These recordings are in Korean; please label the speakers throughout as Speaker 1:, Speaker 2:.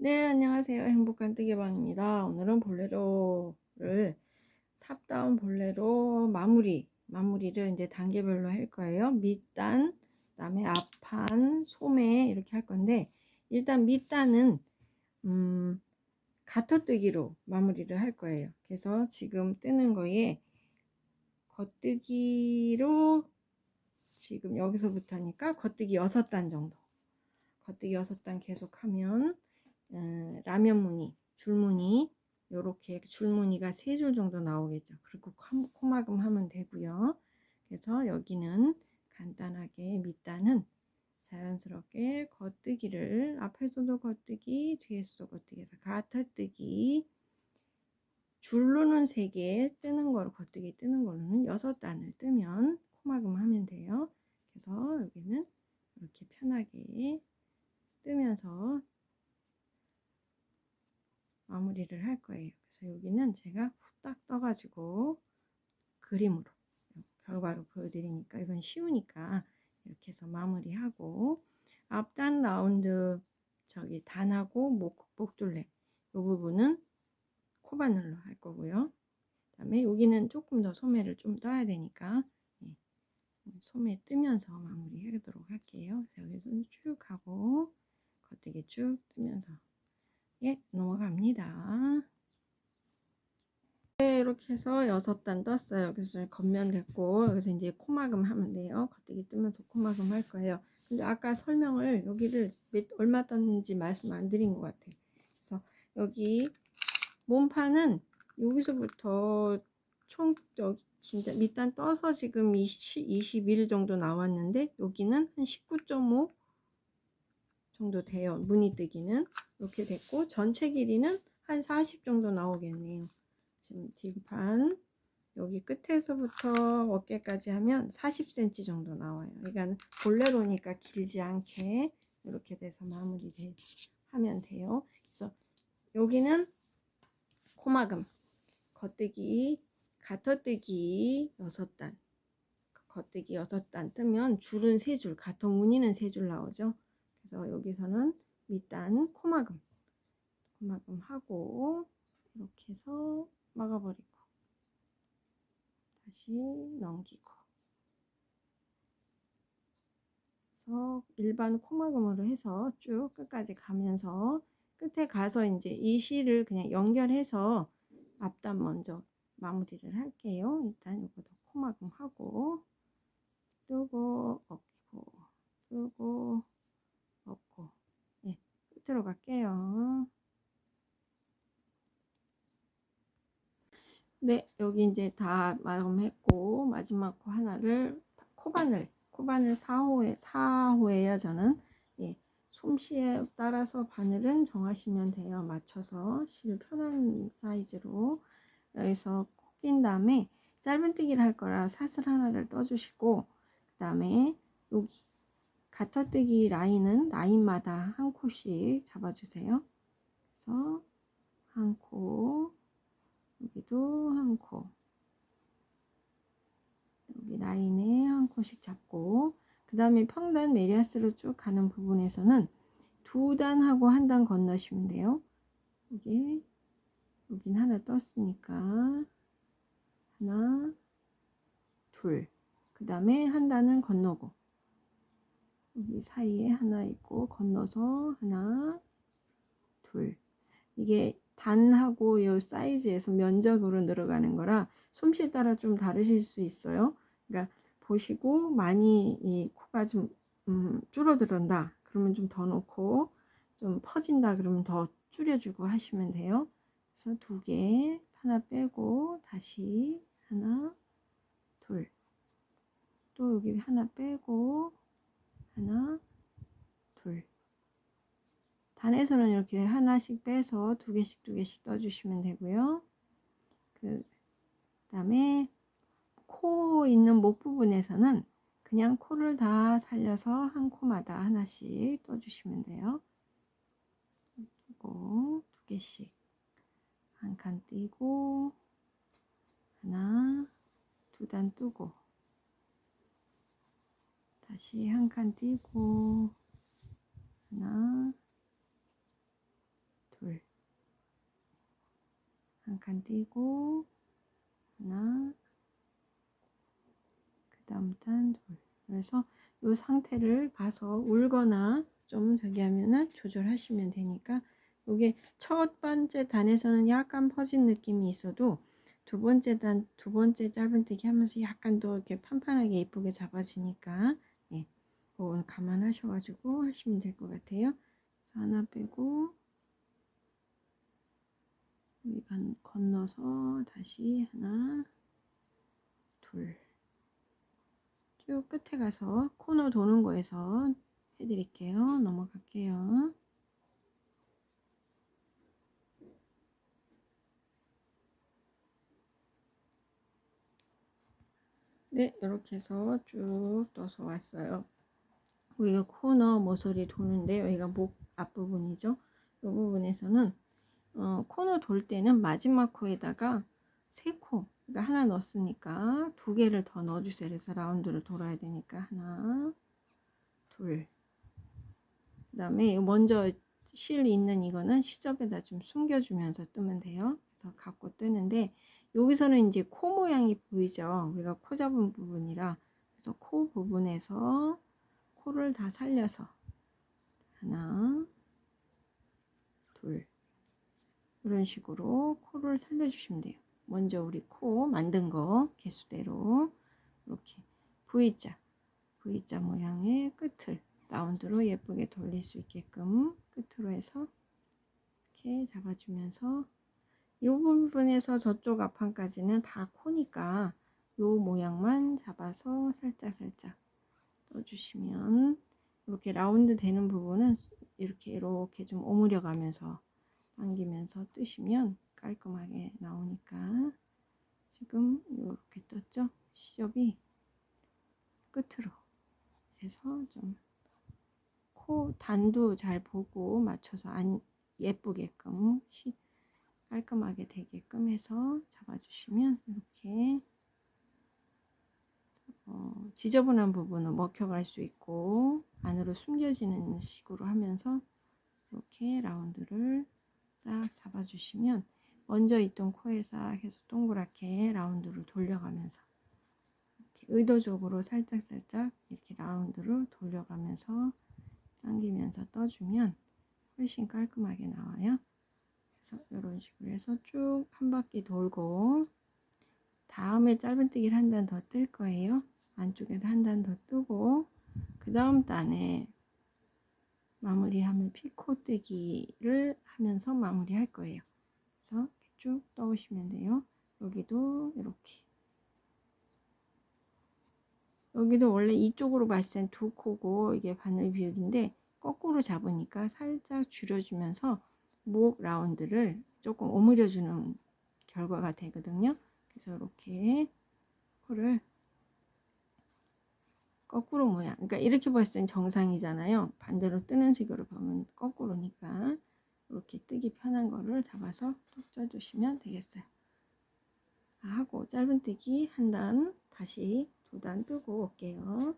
Speaker 1: 네, 안녕하세요. 행복한 뜨개방입니다. 오늘은 볼레로를 탑다운 볼레로 마무리, 마무리를 이제 단계별로 할 거예요. 밑단, 그다음에 앞판, 소매 이렇게 할 건데 일단 밑단은 음, 가터뜨기로 마무리를 할 거예요. 그래서 지금 뜨는 거에 겉뜨기로 지금 여기서부터니까 겉뜨기 6단 정도. 겉뜨기 6단 계속 하면 어, 라면 무늬, 줄무늬 이렇게 줄무늬가 세 줄 정도 나오겠죠. 그리고 코막음 하면 되고요. 그래서 여기는 간단하게 밑단은 자연스럽게 겉뜨기를 앞에서도 겉뜨기, 뒤에서도 겉뜨기 해서 가터뜨기 줄로는 3개 뜨는 거로 겉뜨기 뜨는 걸로는 6단을 뜨면 코막음 하면 돼요. 그래서 여기는 이렇게 편하게 뜨면서 마무리를 할 거예요. 그래서 여기는 제가 후딱 떠가지고 그림으로 결과로 보여드리니까 이건 쉬우니까 이렇게 해서 마무리하고 앞단 라운드 저기 단하고 목 복둘레 이 부분은 코바늘로 할 거고요. 그다음에 여기는 조금 더 소매를 좀 떠야 되니까 네. 소매 뜨면서 마무리 하도록 할게요. 그래서 여기서는 쭉 하고 겉되게 쭉 뜨면서 예, 넘어갑니다. 네, 이렇게 해서 여섯 단 떴어요. 그래서 겉면 됐고 여기서 이제 코막음 하면 돼요. 겉대기 뜨면서 코막음 할 거예요. 근데 아까 설명을 여기를 몇, 얼마 떴는지 말씀 안 드린 것 같아요. 그래서 여기 몸판은 여기서부터 총 여기 진짜 밑단 떠서 지금 20, 21 정도 나왔는데 여기는 한 19.5 정도 돼요. 무늬 뜨기는 이렇게 됐고 전체 길이는 한 40 정도 나오겠네요. 지금 뒷판 여기 끝에서부터 어깨까지 하면 40cm 정도 나와요. 그러니까 볼레로니까 길지 않게 이렇게 돼서 마무리 하면 돼요. 그래서 여기는 코막음, 겉뜨기, 가터뜨기 6단 겉뜨기 6단 뜨면 줄은 3줄, 가터 무늬는 3줄 나오죠. 그래서 여기서는 밑단 코막음 코막음 하고 이렇게 해서 막아버리고 다시 넘기고 그래서 일반 코막음으로 해서 쭉 끝까지 가면서 끝에 가서 이제 이 실을 그냥 연결해서 앞단 먼저 마무리를 할게요. 일단 이거도 코막음 하고 뜨고 엎고 뜨고 끝으로 갈게요. 네, 여기 이제 다 마감했고 마지막 코 하나를 코바늘 코바늘 4호에 4호에요 저는 예, 솜씨에 따라서 바늘은 정하시면 돼요. 맞춰서 실 편한 사이즈로 여기서 코낀 다음에 짧은뜨기를 할 거라 사슬 하나를 떠주시고 그 다음에 여기 가터뜨기 라인은 라인마다 한 코씩 잡아주세요. 그래서 한 코, 여기도 한 코, 여기 라인에 한 코씩 잡고 그 다음에 평단 메리아스로 쭉 가는 부분에서는 두 단하고 한 단 건너시면 돼요. 여기 여긴 하나 떴으니까 하나 둘 그 다음에 한 단은 건너고 여기 사이에 하나 있고 건너서 하나 둘. 이게 단하고 요 사이즈에서 면적으로 늘어가는 거라 솜씨에 따라 좀 다르실 수 있어요. 그러니까 보시고 많이 이 코가 좀 음, 줄어들었다. 그러면 좀 더 넣고 좀 퍼진다 그러면 더 줄여주고 하시면 돼요. 그래서 두 개 하나 빼고 다시 하나 둘. 또 여기 하나 빼고 하나, 둘. 단에서는 이렇게 하나씩 빼서 두 개씩 두 개씩 떠주시면 되고요. 그 다음에 코 있는 목 부분에서는 그냥 코를 다 살려서 한 코마다 하나씩 떠주시면 돼요. 두 개씩 한 칸 띄고 하나, 두 단 뜨고 다시 한 칸 띄고 하나 둘. 한 칸 띄고, 하나, 그 다음 단 둘. 그래서 이 상태를 봐서 울거나 좀 저기 하면은 조절하시면 되니까 이게 첫 번째 단에서는 약간 퍼진 느낌이 있어도 두 번째 단, 두 번째 짧은뜨기 하면서 약간 더 이렇게 판판하게 예쁘게 잡아지니까 예, 그거 감안하셔가지고 하시면 될 것 같아요. 그래서 하나 빼고 여기 건- 건너서 다시 하나, 둘. 쭉 끝에 가서 코너 도는 거에서 해드릴게요. 넘어갈게요. 네, 이렇게 해서 쭉 떠서 왔어요. 여기가 코너 모서리 도는데 여기가 목 앞부분이죠. 이 부분에서는 어, 코너 돌 때는 마지막 코에다가 세 코, 그러니까 하나 넣었으니까 두 개를 더 넣어주세요. 그래서 라운드를 돌아야 되니까 하나, 둘. 그 다음에 먼저 실 있는 이거는 시접에다 좀 숨겨주면서 뜨면 돼요. 그래서 갖고 뜨는데 여기서는 이제 코 모양이 보이죠. 우리가 코 잡은 부분이라 그래서 코 부분에서 코를 다 살려서. 하나, 둘. 이런 식으로 코를 살려주시면 돼요. 먼저 우리 코 만든 거 개수대로. 이렇게. V자. V자 모양의 끝을 라운드로 예쁘게 돌릴 수 있게끔 끝으로 해서 이렇게 잡아주면서 이 부분에서 저쪽 앞판까지는 다 코니까 이 모양만 잡아서 살짝 살짝 떠주시면 이렇게 라운드 되는 부분은 이렇게 이렇게 좀 오므려 가면서 당기면서 뜨시면 깔끔하게 나오니까 지금 이렇게 떴죠? 시접이 끝으로 해서 좀 코 단도 잘 보고 맞춰서 안 예쁘게끔 시, 깔끔하게 되게끔 해서 잡아주시면 이렇게 어, 지저분한 부분은 먹혀갈 수 있고 안으로 숨겨지는 식으로 하면서 이렇게 라운드를 싹 잡아주시면 먼저 있던 코에 싹 해서 동그랗게 라운드를 돌려가면서 이렇게 의도적으로 살짝 살짝 이렇게 라운드를 돌려가면서 당기면서 떠주면 훨씬 깔끔하게 나와요. 그래서 이런 식으로 해서 쭉 한 바퀴 돌고 다음에 짧은뜨기를 한 단 더 뜰 거예요. 안쪽에도 한단 더 뜨고 그 다음 단에 마무리하면 피코뜨기를 하면서 마무리할 거예요. 그래서 쭉 떠오시면 돼요. 여기도 이렇게 여기도 원래 이쪽으로 봤을 땐 두 코고 이게 바늘 비육인데 거꾸로 잡으니까 살짝 줄여주면서 목 라운드를 조금 오므려주는 결과가 되거든요. 그래서 이렇게 코를 거꾸로 모양. 그러니까 이렇게 봤을 땐 정상이잖아요. 반대로 뜨는 식으로 보면 거꾸로니까 이렇게 뜨기 편한 거를 잡아서 톡 쪄주시면 되겠어요. 하고 짧은뜨기 한 단 다시 두 단 뜨고 올게요.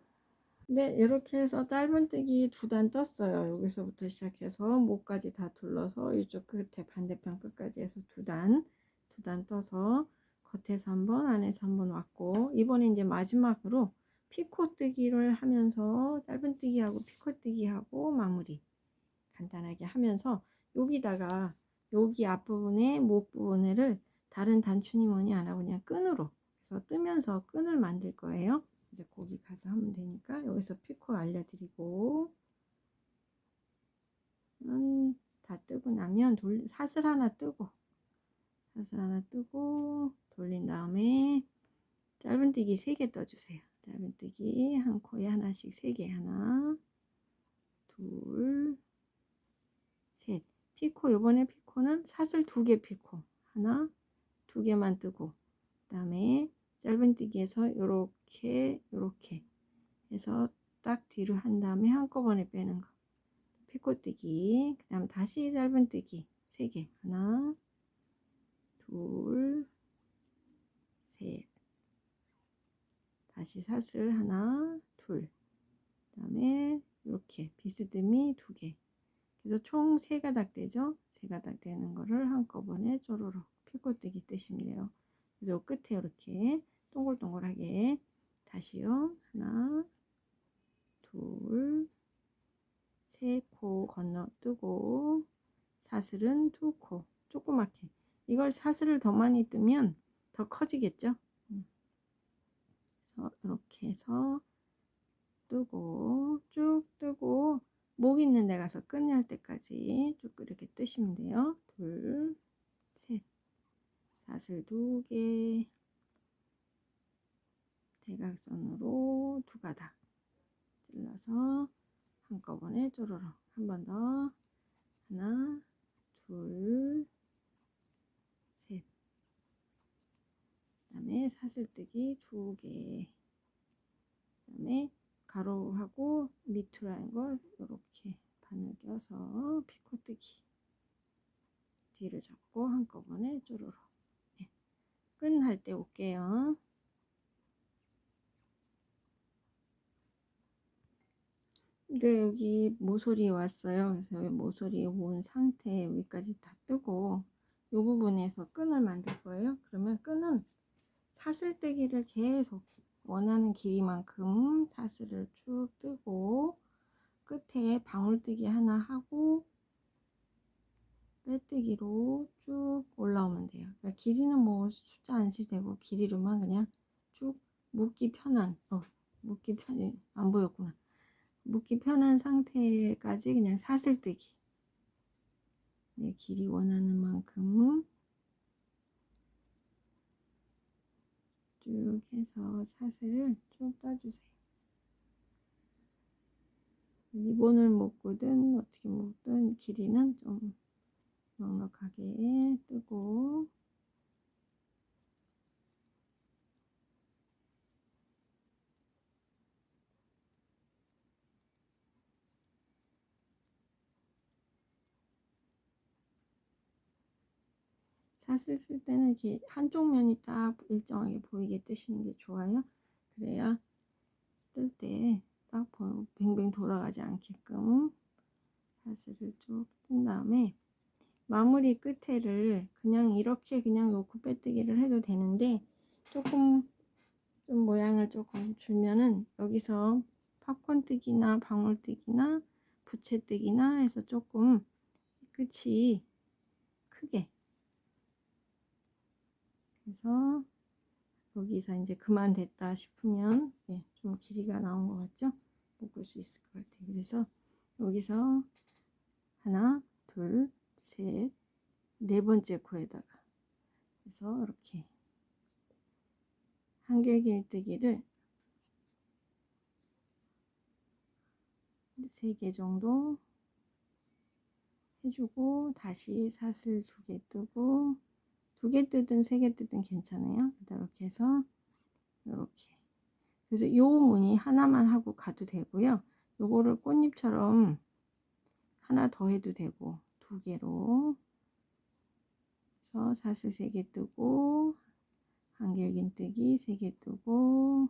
Speaker 1: 네, 이렇게 해서 짧은뜨기 두 단 떴어요. 여기서부터 시작해서 목까지 다 둘러서 이쪽 끝에 반대편 끝까지 해서 두 단, 두 단 떠서 겉에서 한 번, 안에서 한번 왔고 이번에 이제 마지막으로 피코뜨기를 하면서 짧은뜨기하고 피코뜨기하고 마무리 간단하게 하면서 여기다가 여기 앞부분에 목 부분을 다른 단추니 뭐니 안 하고 그냥 끈으로 그래서 뜨면서 끈을 만들 거예요. 이제 거기 가서 하면 되니까 여기서 피코 알려드리고 음, 다 뜨고 나면 돌, 사슬 하나 뜨고 사슬 하나 뜨고 돌린 다음에 짧은뜨기 3개 떠주세요. 짧은뜨기 한 코에 하나씩 3개 하나 둘 셋. 피코 요번에 피코는 사슬 두 개 피코. 하나 두 개만 뜨고 그 다음에 짧은뜨기에서 요렇게 요렇게 해서 딱 뒤로 한 다음에 한꺼번에 빼는 거. 피코뜨기 그 다음 다시 짧은뜨기 3개. 하나 둘셋 다시 사슬 하나 둘 그 다음에 이렇게 비스듬히 두 개. 그래서 총 세 가닥 되죠. 세 가닥 되는 거를 한꺼번에 쪼르륵 뜨시면 돼요. 그래서 끝에 이렇게 동글동글하게 다시요. 하나, 둘, 세 코 건너 뜨고 사슬은 두 코 조그맣게 이걸 사슬을 더 많이 뜨면 더 커지겠죠. 음. 그래서 이렇게 해서 뜨고 쭉 뜨고 목 있는 데 가서 끝낼 때까지 쭉 이렇게 뜨시면 돼요. 둘, 셋, 사슬 두 개, 대각선으로 두 가닥 찔러서 한꺼번에 쪼르륵 한 번 더 하나, 둘, 셋. 그 다음에 사슬뜨기 두 개. 그 다음에 가로하고 밑으로 한거 이렇게 바늘 껴서 피코뜨기 뒤를 잡고 한꺼번에 쪼르륵 네. 끈할 때 올게요. 네, 여기 모서리 왔어요. 그래서 여기 모서리 온 상태 여기까지 다 뜨고 이 부분에서 끈을 만들 거예요. 그러면 끈은 사슬뜨기를 계속 원하는 길이만큼 사슬을 쭉 뜨고 끝에 방울뜨기 하나 하고 빼뜨기로 쭉 올라오면 돼요. 그러니까 길이는 뭐 숫자 안 쓰되고 길이로만 그냥 쭉 묶기 편한 어 묶기 편해 안 보였구나. 묶기 편한 상태까지 그냥 사슬뜨기 내 길이 원하는 만큼 쭉 해서 사슬을 쭉 떠주세요. 리본을 묶든 어떻게 묶든 길이는 좀 넉넉하게 뜨고 사슬 쓸 때는 이렇게 한쪽 면이 딱 일정하게 보이게 뜨시는 게 좋아요. 그래야 뜰 때 딱 뱅뱅 돌아가지 않게끔 사슬을 쭉 뜬 다음에 마무리 끝에를 그냥 이렇게 그냥 놓고 빼뜨기를 해도 되는데 조금 좀 모양을 조금 주면은 여기서 팝콘 뜨기나 방울 뜨기나 부채 뜨기나 해서 조금 끝이 크게 그래서 여기서 이제 그만 됐다 싶으면 네, 좀 길이가 나온 것 같죠? 묶을 수 있을 것 같아요. 그래서 여기서 하나, 둘, 셋, 네 번째 코에다가 그래서 이렇게 한결길뜨기를 세 개 정도 해주고 다시 사슬 두 개 뜨고 두 개 뜨든 세 개 뜨든 괜찮아요. 이렇게 해서 이렇게 그래서 요 무늬 하나만 하고 가도 되고요. 요거를 꽃잎처럼 하나 더 해도 되고 두 개로 그래서 사슬 세 개 뜨고 한길긴 뜨기 세 개 뜨고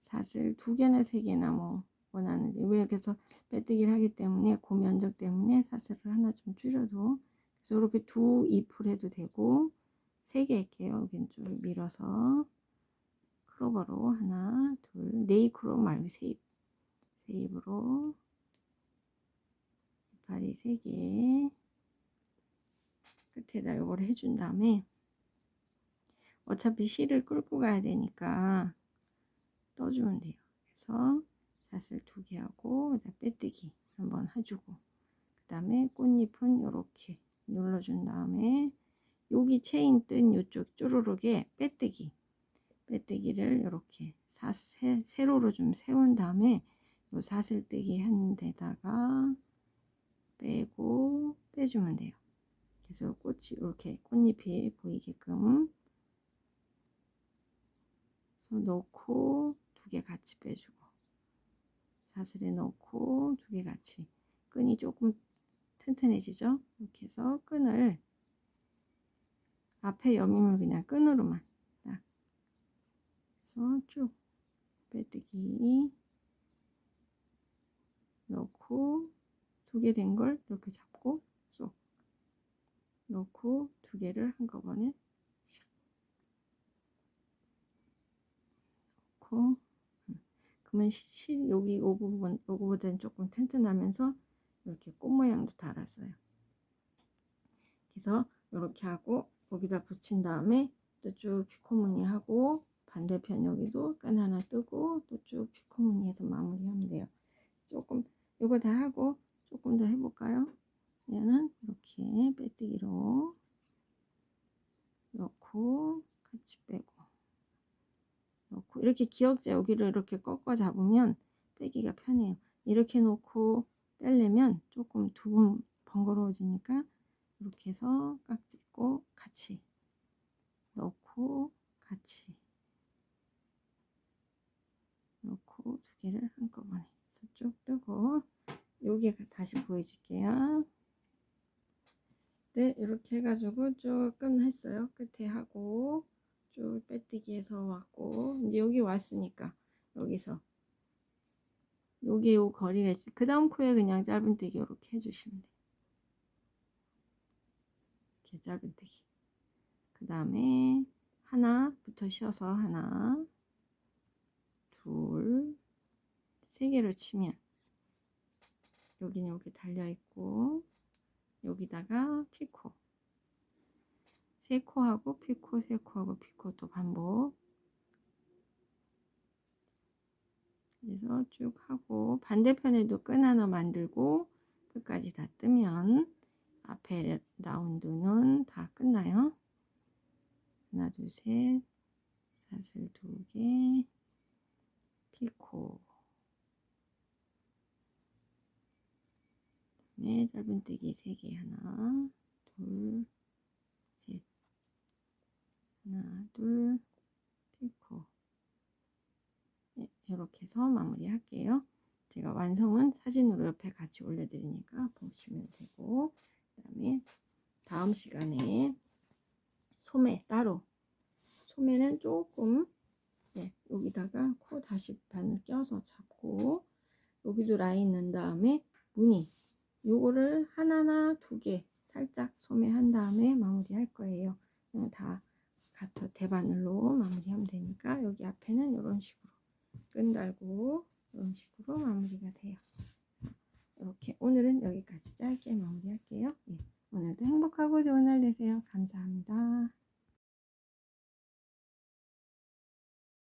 Speaker 1: 사슬 두 개나 세 개나 뭐 원하는데 왜 그래서 빼뜨기를 하기 때문에 그 면적 때문에 사슬을 하나 좀 줄여도. 그래서 이렇게 두 잎을 해도 되고 세 개 할게요. 왼쪽을 밀어서. 크로버로 하나 둘 네잎크로 말고 세잎. 세잎으로. 이파리 세 개. 끝에다 이걸 해준 다음에 어차피 실을 끌고 가야 되니까 떠주면 돼요. 그래서 사슬 두 개 하고 빼뜨기 한번 해주고 그 다음에 꽃잎은 이렇게 눌러준 다음에 여기 체인 뜬 이쪽 쪼르륵에 빼뜨기 빼뜨기를 이렇게 사, 세, 세로로 좀 세운 다음에 요 사슬뜨기 한 데다가 빼고 빼주면 돼요. 그래서 꽃이 이렇게 꽃잎이 보이게끔 넣고 두 개 같이 빼주고 사슬에 넣고 두 개 같이 끈이 조금 튼튼해지죠 이렇게 해서 끈을 앞에 여밈을 그냥 끈으로만 딱 해서 쭉 빼뜨기 넣고 두 개 된 걸 이렇게 잡고 쏙 넣고 두 개를 한꺼번에 넣고 음. 그러면 시, 시- 여기 이 부분 요거보다는 조금 튼튼하면서 이렇게 꽃 모양도 달았어요. 그래서 이렇게 하고 여기다 붙인 다음에 또 쭉 피코무늬 하고 반대편 여기도 끈 하나 뜨고 또 쭉 피코무늬 해서 마무리하면 돼요. 조금 이거 다 하고 조금 더 해볼까요? 얘는 이렇게 빼뜨기로 넣고 같이 빼고 넣고 이렇게 기역자 여기를 이렇게 꺾어 잡으면 빼기가 편해요. 이렇게 놓고 빼려면 조금 두 번 번거로워지니까 이렇게 해서 깍짓고 같이 넣고 같이 넣고 두 개를 한꺼번에 쭉 뜨고 여기 다시 보여줄게요. 네, 이렇게 해가지고 쭉 끝냈어요. 끝에 하고 쭉 빼뜨기해서 왔고 이제 여기 왔으니까 여기서 여기 요 거리가 있어. 그 다음 코에 그냥 짧은뜨기 이렇게 해주시면 돼요. 이렇게 짧은뜨기. 그 다음에 하나부터 쉬어서 하나, 둘, 세 개로 치면 여기는 여기 달려 있고 여기다가 피코 세 코하고 피코 세 코하고 피코 또 반복. 그래서 쭉 하고 반대편에도 끈 하나 만들고 끝까지 다 뜨면 앞에 라운드는 다 끝나요? 하나 둘셋. 사슬 두개. 피코. 그다음에 짧은뜨기 3개 하나 둘셋 하나 둘 피코. 네, 이렇게 해서 마무리 할게요. 제가 완성은 사진으로 옆에 같이 올려드리니까 보시면 되고 그 다음에 다음 시간에 소매 따로. 소매는 조금 네, 여기다가 코 다시 바늘 껴서 잡고 여기도 라인 넣은 다음에 무늬. 요거를 하나나 두 개 살짝 소매한 다음에 마무리 할 거예요. 다 가터 대바늘로 마무리하면 되니까 여기 앞에는 이런 식으로 끈 달고 이런 식으로 마무리가 돼요. 이렇게 오늘은 여기까지 짧게 마무리할게요. 예, 오늘도 행복하고 좋은 날 되세요. 감사합니다